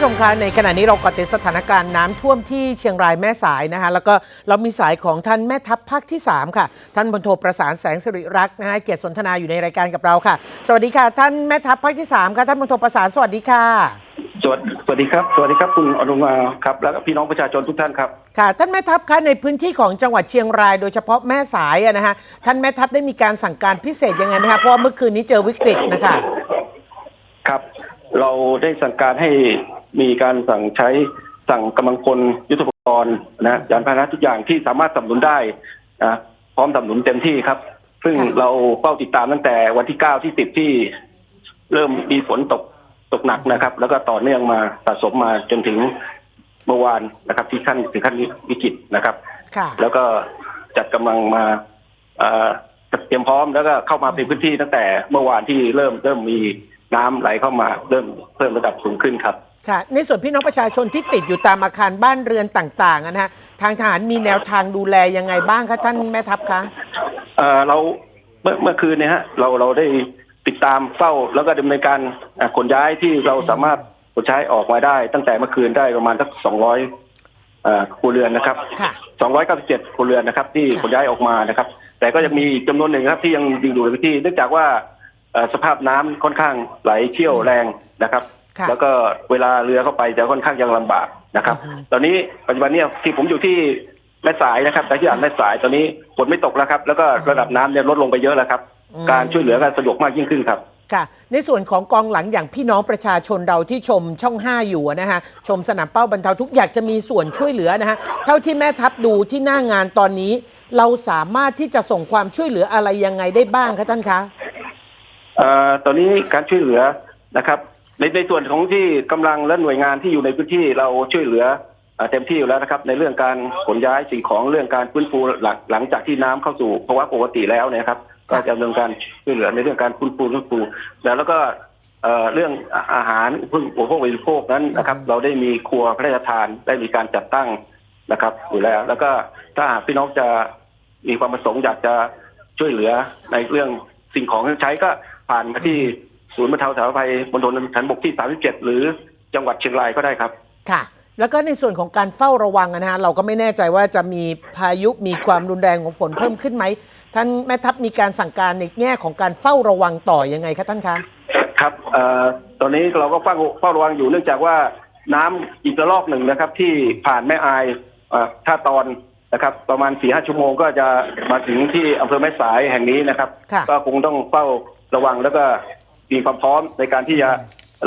ผู้ชมคะในขณะนี้เราเกาะติดสถานการณ์น้ำท่วมที่เชียงรายแม่สายนะคะแล้วก็เรามีสายของท่านแม่ทัพภาคที่ 3 ค่ะ ท่านพลโทประสานแสงสิริรักษ์นะคะเกียรติสนทนาอยู่ในรายการกับเราค่ะ สวัสดีค่ะ ท่านแม่ทัพภาคที่ 3 ค่ะ ท่านพลโทประสานสวัสดีค่ะสวัสดีสวัสดีครับ สวัสดีครับคุณอนุมาครับ แล้วก็พี่น้องประชาชนทุกท่านครับ ค่ะ ท่านแม่ทัพคะในพื้นที่ของจังหวัดเชียงราย โดยเฉพาะแม่สายอะนะคะท่านแม่ทัพได้มีการสั่งการพิเศษยังไงไหมคะเพราะว่าเมื่อคืนนี้เจอวิกฤตนะคะครับเราได้สั่งการให้ มีการสั่งใช้สั่งกำลังพลยุทธปกรณ์นะยานพาหนะทุกอย่างที่สามารถสนับสนุนได้นะพร้อมสนับสนุนเต็มที่ครับ ซึ่งค่ะเราเฝ้าติดตามตั้งแต่วันที่เก้าที่สิบที่ เริ่มมีฝนตกตกหนักนะครับ แล้วก็ต่อเนื่องมาสะสมมาจนถึงเมื่อวานนะครับ ที่ขั้นถึงขั้นวิกฤตนะครับค่ะแล้วก็จัดกำลังมาเอ่อเตรียมพร้อมแล้วก็เข้ามาในพื้นที่ตั้งแต่เมื่อวานที่เริ่มเริ่มมีน้ำไหลเข้ามาเริ่มเพิ่มระดับสูงขึ้นครับ ค่ะในส่วนพี่น้องประชาชนที่ติดอยู่ตามอาคารบ้านเรือนต่างๆอะนะฮะทางทหารมีแนวทางดูแลยังไงบ้างคะท่านแม่ทัพคะ เอ่อเราเมื่อเมื่อคืนเนี่ยฮะเราเราได้ติดตามเฝ้าแล้วก็ดำเนินการอ่าขนย้ายที่เราสามารถขนย้ายออกมาได้ ตั้งแต่เมื่อคืนได้ประมาณสักสองร้อยครัวเรือนนะครับค่ะ297ครัวเรือนนะครับ ที่ค่ะขนย้ายออกมานะครับ แต่ก็ยังมีอีกจำนวนหนึ่งครับที่ยังอยู่ในพื้นที่เนื่องจากว่าเอ่อสภาพน้ำค่อนข้างไหลเชี่ยวแรงนะครับค่ะ แล้วก็เวลาเรือเข้าไปจะค่อนข้างยังลำบากนะครับอือฮึตอนนี้ปัจจุบันเนี้ที่ผมอยู่ที่แม่สายนะครับแต่ที่อ่านแม่สายตอนนี้ฝนไม่ตกแล้วครับ แล้วก็ระดับน้ำเนี่ยลดลงไปเยอะแล้วครับ การช่วยเหลือก็สะดวกมากยิ่งขึ้นครับค่ะในส่วนของกองหลังอย่างพี่น้องประชาชนเราที่ชมช่อง 5 อยู่อะนะฮะชมสนามเป้าบรรเทาทุกข์อยากจะมีส่วนช่วยเหลือนะฮะเท่าที่แม่ทัพดูที่หน้างานตอนนี้ เราสามารถที่จะส่งความช่วยเหลืออะไรยังไงได้บ้างคะท่านคะเอ่อตอนนี้การช่วยเหลือนะครับ ในในส่วนของที่กำลังและหน่วยงานที่อยู่ในพื้นที่เราช่วยเหลือเอ่อเต็มที่อยู่แล้วนะครับ ในเรื่องการขนย้ายสิ่งของเรื่องการฟื้นฟูหลังหลังจากที่น้ำเข้าสู่ภาวะปกติแล้วเนยครับ ก็จะดำเนินการช่วยเหลือในเรื่องการฟื้นฟูฟื้นฟูแล้วแล้วก็เอ่อเรื่องอาหารเพื่ออุปโภคบริโภคนั้นนะครับ เราได้มีครัวพระราชทานได้มีการจัดตั้งนะครับอยู่แล้ว แล้วก็ถ้าหากพี่น้องจะมีความประสงค์อยากจะช่วยเหลือในเรื่องสิ่งของเครื่องใช้ก็ผ่านมาที่ ศูนย์บรรเทาสาธารณภัยบนถนนฐานบกที่ 37 หรือจังหวัดเชียงรายก็ได้ครับค่ะ แล้วก็ในส่วนของการเฝ้าระวังอะนะฮะเราก็ไม่แน่ใจว่าจะมีพายุมีความรุนแรงของฝนเพิ่มขึ้นไหมท่านแม่ทัพมีการสั่งการในแง่ของการเฝ้าระวังต่อยังไงคะท่านคะครับเอ่อตอนนี้เราก็เฝ้าเฝ้าระวังอยู่เนื่องจากว่าน้ำอีกระลอกหนึ่งนะครับ ที่ผ่านแม่อายเอ่อท่าตอนนะครับ ประมาณสี่ห้าชั่วโมงก็จะมาถึงที่อำเภอแม่สายแห่งนี้นะครับค่ะก็คงต้องเฝ้าระวังแล้วก็ มีความพร้อมในการที่จะ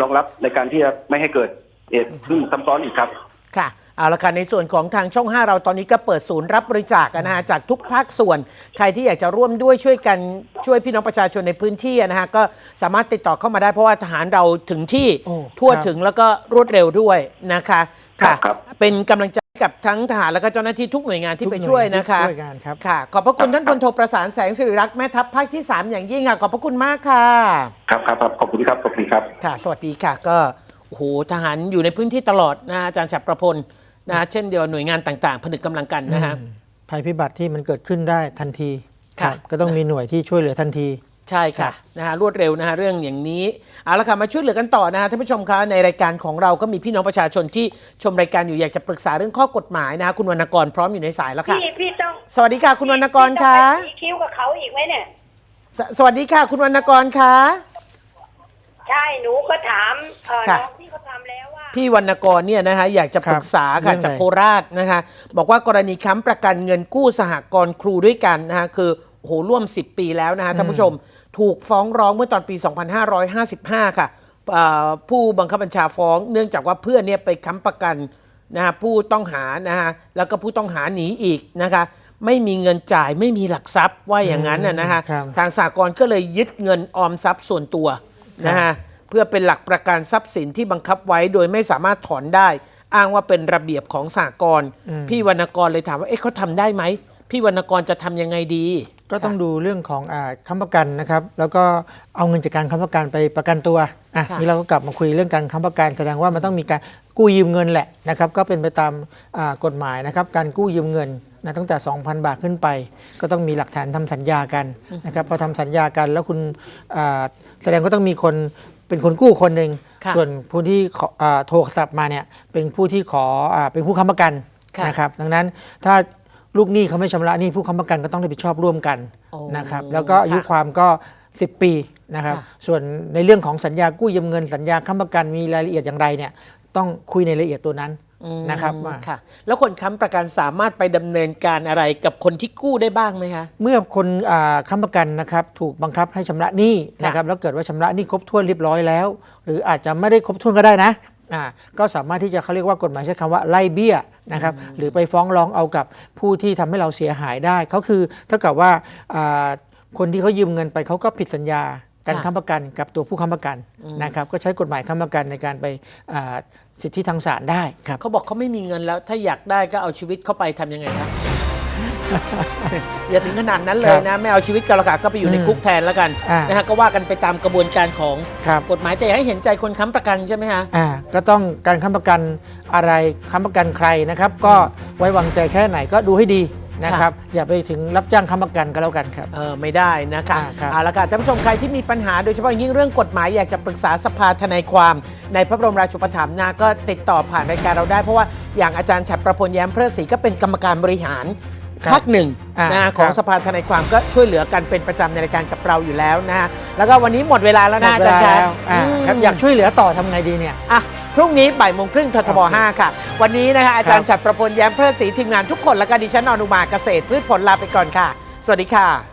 รองรับในการที่จะไม่ให้เกิดเหตุซึ่งซ้ำซ้อนอีกครับ ค่ะ เอาละค่ะ ในส่วนของทางช่อง 5 เราตอนนี้ก็เปิดศูนย์รับบริจาคอะนะฮะจากทุกภาคส่วน ใครที่อยากจะร่วมด้วยช่วยกันช่วยพี่น้องประชาชนในพื้นที่อะนะฮะก็สามารถติดต่อเข้ามาได้เพราะว่าทหารเราถึงที่โอ้ทั่วครับ ถึงแล้วก็รวดเร็วด้วยนะคะ ค่ะ ครับ เป็นกำลังใจให้ กับทั้งทหารแล้วก็เจ้าหน้าที่ทุกหน่วยงานที่ไปช่วยนะคะทุกหน่วยงานครับ ค่ะ ขอบพระคุณครับท่านพลโทประสานแสงสิริรักษ์แม่ทัพภาคที่ 3 อย่างยิ่งค่ะ ขอบพระคุณมากค่ะ ครับครับครับขอบคุณครับ ขอบคุณครับ ค่ะ สวัสดีค่ะ ก็ โอ้โห ทหารอยู่ในพื้นที่ตลอดนะอาจารย์ฉับประพลนะเช่นเดียวหน่วยงานต่าง ๆ ผนึกกำลังกันนะฮะภัยพิบัติที่มันเกิดขึ้นได้ทันที ค่ะรับก็ต้องมีหน่วยที่ช่วยเหลือทันที ใช่ค่ะนะฮะรวดเร็วนะฮะเรื่องอย่างนี้เอาละค่ะมาช่วยเหลือกันต่อนะฮะท่านผู้ชมคะในรายการของเราก็มีพี่น้องประชาชนที่ชมรายการอยู่อยากจะปรึกษาเรื่องข้อกฎหมายนะฮะคุณวรรณกรพร้อมอยู่ในสายแล้วค่ะพี่พี่ต้องสวัสดีค่ะ คุณวรรณกรพี่คะต้องไปสีคิ้วกับเขาอีกไหมเนี่ย สสวัสดีค่ะ คุณวรรณกรคะ ใช่หนูก็ถามเอ่อค่ะ น้องที่เขาทำแล้วว่า พี่วรรณกรเนี่ยนะคะอยากจะปรึกษาครัค่ะบจากเรื่องอะไรโคราชนะคะบอกว่ากรณีค้ำประกันเงินกู้สหกรณ์ครูด้วยกันนะคะคือโอ้โหร่วม 10 ปีแล้วนะคะท่านผู้ชม ถูกฟ้องร้องเมื่อตอนปี 2555 ค่ะเอ่อผู้บังคับบัญชาฟ้องเนื่องจากว่าเพื่อนเนี่ยไปค้ำประกันนะคะผู้ต้องหานะคะแล้วก็ผู้ต้องหาหนีอีกนะคะไม่มีเงินจ่ายไม่มีหลักทรัพย์ว่าอย่างนั้นนะนะคะครับทางสากลก็เลยยึดเงินออมทรัพย์ส่วนตัวนะฮะเพื่อเป็นหลักประกันทรัพย์สินที่บังคับไว้โดยไม่สามารถถอนได้ อ้างว่าเป็นระเบียบของสากลพี่วรรณกรเลยถามว่าเอ๊ะเขาทำได้ไหม พี่วรรณกรจะทำยังไงดี ก็ต้องดูเรื่องของอาค้ำประกันนะครับ แล้วก็เอาเงินจากการค้ำประกันไปประกันตัวอะค่ะ นี่เราก็กลับมาคุยเรื่องการค้ำประกันแสดงว่ามันต้องมีการกู้ยืมเงินแหละนะครับ ก็เป็นไปตามอ่ากฎหมายนะครับ การกู้ยืมเงินนะตั้งแต่ 2,000 บาทขึ้นไป ก็ต้องมีหลักฐานทำสัญญากันนะครับพอทำสัญญากันแล้วคุณอ่าแสดงก็ต้องมีคนไปเป็นคนกู้คนหนึ่งค่ะ ส่วนผู้ที่ขออ่าโทรศัพท์มาเนี่ยเป็นผู้ที่ขออาเป็นผู้ค้ำประกัน ค่ะ นะครับดังนั้นถ้า ลูกหนี้เขาไม่ชำระหนี้ผู้ค้ำประกันก็ต้องรับผิดชอบร่วมกันโอ้นะครับแล้วก็อายุค่ะ ความก็ 10 ปีนะครับค่ะส่วนในเรื่องของสัญญากู้ยืมเงินสัญญาค้ำประกันมีรายละเอียดอย่างไรเนี่ยต้องคุยในรายละเอียดตัวนั้นนะครับว่า ค่ะ แล้วคนค้ำประกันสามารถไปดำเนินการอะไรกับคนที่กู้ได้บ้างไหมคะ เมื่อคนอ่าค้ำประกันนะครับถูกบังคับให้ชำระหนี้ค่ะนะครับแล้วเกิดว่าชำระหนี้ครบถ้วนเรียบร้อยแล้ว หรืออาจจะไม่ได้ครบถ้วนก็ได้นะ อ่าก็สามารถที่จะเขาเรียกว่ากฎหมายใช้คำว่าไล่เบี้ยนะครับหรือไปฟ้องร้องเอากับผู้ที่ทำให้เราเสียหายได้เขาคือเท่ากับว่าอ่าคนที่เขายืมเงินไปเขาก็ผิดสัญญาการค่ะค้ำประกันกับตัวผู้ค้ำประกันนะครับก็ใช้กฎหมายค้ำประกันในการไปอ่าสิทธิทางศาลได้ครับเขาบอกเขาไม่มีเงินแล้วถ้าอยากได้ก็เอาชีวิตเข้าไปทำยังไงครับ อย่าถึงขนาดนั้นเลยนะไม่เอาชีวิตกันหรอกค่ะก็ไปอยู่ในอืมคุกแทนแล้วกันอ่านนะฮะก็ว่ากันไปตามกระบวนการของครับกฎหมายแต่อยากให้เห็นใจคนค้ำประกันใช่ไหมคะอ่าก็ต้องการค้ำประกันอะไรค้ำประกันใครนะครับ ก็ไว้วางใจแค่ไหนก็ดูให้ดีนะครับอย่าไปถึงรับจ้างค้ำประกันก็แล้วกันครับเออไม่ได้นะคะอ่าครับเอาละค่ะท่านผู้ชมใครที่มีปัญหาโดยเฉพาะอย่างยิ่งเรื่องกฎหมายอยากจะปรึกษาสภาทนายความ ในพระบรมราชูปถัมภ์นะก็ติดต่อผ่านรายการเราได้เพราะว่าอย่างอาจารย์ฉัตรประพลแย้มเพริศรีก็เป็นกรรมการบริหารครับ ภาคหนึ่งอ่านะครัของบสภาทนายความก็ช่วยเหลือกันเป็นประจำในรายการกับเราอยู่แล้วนะแล้วก็วันนี้หมดเวลาแล้วหมนะดอาเวจารลาย์คะแล้วอ่าอืมครับอยากช่วยเหลือต่อทำไงดีเนี่ยอะพรุ่งนี้บ่ายโมงครึ่งททบโอเค5ค่ะ วันนี้นะคะอาจารย์ครับฉัตรประพลแย้มเพริศรีทีมงานทุกคน แล้วก็ดิฉันอนุมาเกษตรพืชผลลาไปก่อนค่ะ สวัสดีค่ะ